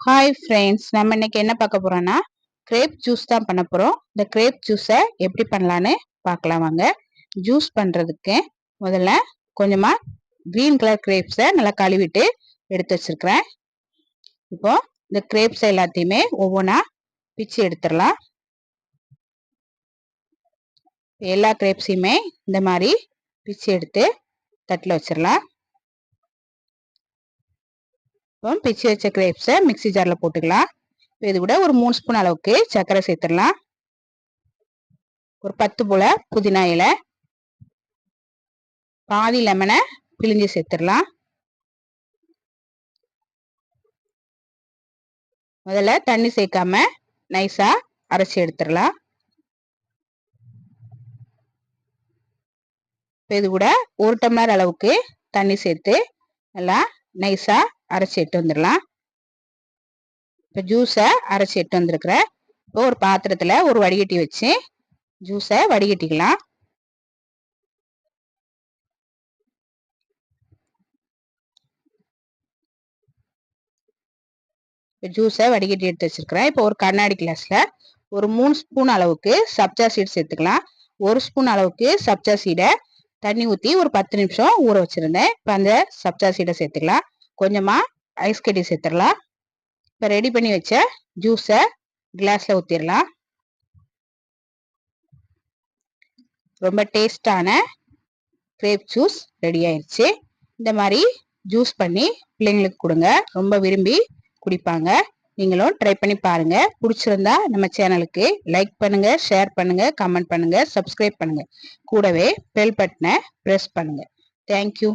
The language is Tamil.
ஹாய் ஃப்ரெண்ட்ஸ் நம்ம இன்னைக்கு என்ன பார்க்க போறோம்னா கிரேப் ஜூஸ் தான் பண்ண போகிறோம் இந்த கிரேப் ஜூஸை எப்படி பண்ணலான்னு பார்க்கலாம் வாங்க. ஜூஸ் பண்ணுறதுக்கு முதல்ல கொஞ்சமாக க்ரீன் கலர் கிரேப்ஸை நல்லா கழுவிட்டு எடுத்து வச்சிருக்கிறேன். இப்போ இந்த கிரேப்ஸ் எல்லாத்தையுமே ஒவ்வொன்றா பிச்சு எடுத்துடலாம். எல்லா கிரேப்ஸையுமே இந்த மாதிரி பிச்சு எடுத்து தட்டில் வச்சிடலாம். இப்போ பிச்சு வச்ச கிரேப்ஸை மிக்சி ஜாரில் போட்டுக்கலாம். இப்போ இது கூட ஒரு மூணு ஸ்பூன் அளவுக்கு சர்க்கரை சேர்த்துடலாம். ஒரு பத்து போல புதினா இலை பாதி லெமனை பிழிஞ்சு சேர்த்துடலாம். முதல்ல தண்ணி சேர்க்காம நைஸா அரைச்சி எடுத்துடலாம். இப்போ இது கூட ஒரு டம்ளர் அளவுக்கு தண்ணி சேர்த்து நல்லா நைஸாக அரைச்சி எட்டு வந்துடலாம். இப்போ ஜூஸை அரைச்சி எட்டு வந்துருக்குறேன். இப்போ ஒரு பாத்திரத்தில் ஒரு வடிகட்டி வச்சு ஜூஸை வடிகட்டிக்கலாம். இப்போ ஜூஸை வடிகட்டி எடுத்து வச்சிருக்கிறேன். இப்போ ஒரு கண்ணாடி கிளாஸில் ஒரு மூணு ஸ்பூன் அளவுக்கு சப்ஜா சீட் சேர்த்துக்கலாம். ஒரு ஸ்பூன் அளவுக்கு சப்ஜா சீடை தண்ணி ஊற்றி ஒரு பத்து நிமிஷம் ஊற வச்சுருந்தேன். இப்போ அந்த சப்ஜா சீடை சேர்த்துக்கலாம். கொஞ்சமாக ஐஸ் கட்டி சேர்த்துடலாம். இப்போ ரெடி பண்ணி வச்ச ஜூஸை கிளாஸில் ஊற்றிடலாம் ரொம்ப டேஸ்டான கிரேப் ஜூஸ் ரெடி ஆயிடுச்சு இந்த மாதிரி ஜூஸ் பண்ணி பிள்ளைங்களுக்கு கொடுங்க. ரொம்ப விரும்பி குடிப்பாங்க. நீங்களும் ட்ரை பண்ணி பாருங்க. பிடிச்சிருந்தா நம்ம சேனலுக்கு லைக் பண்ணுங்க ஷேர் பண்ணுங்க கமெண்ட் பண்ணுங்க சப்ஸ்கிரைப் பண்ணுங்க. கூடவே பெல் பட்டனை ப்ரெஸ் பண்ணுங்க. தேங்க்யூ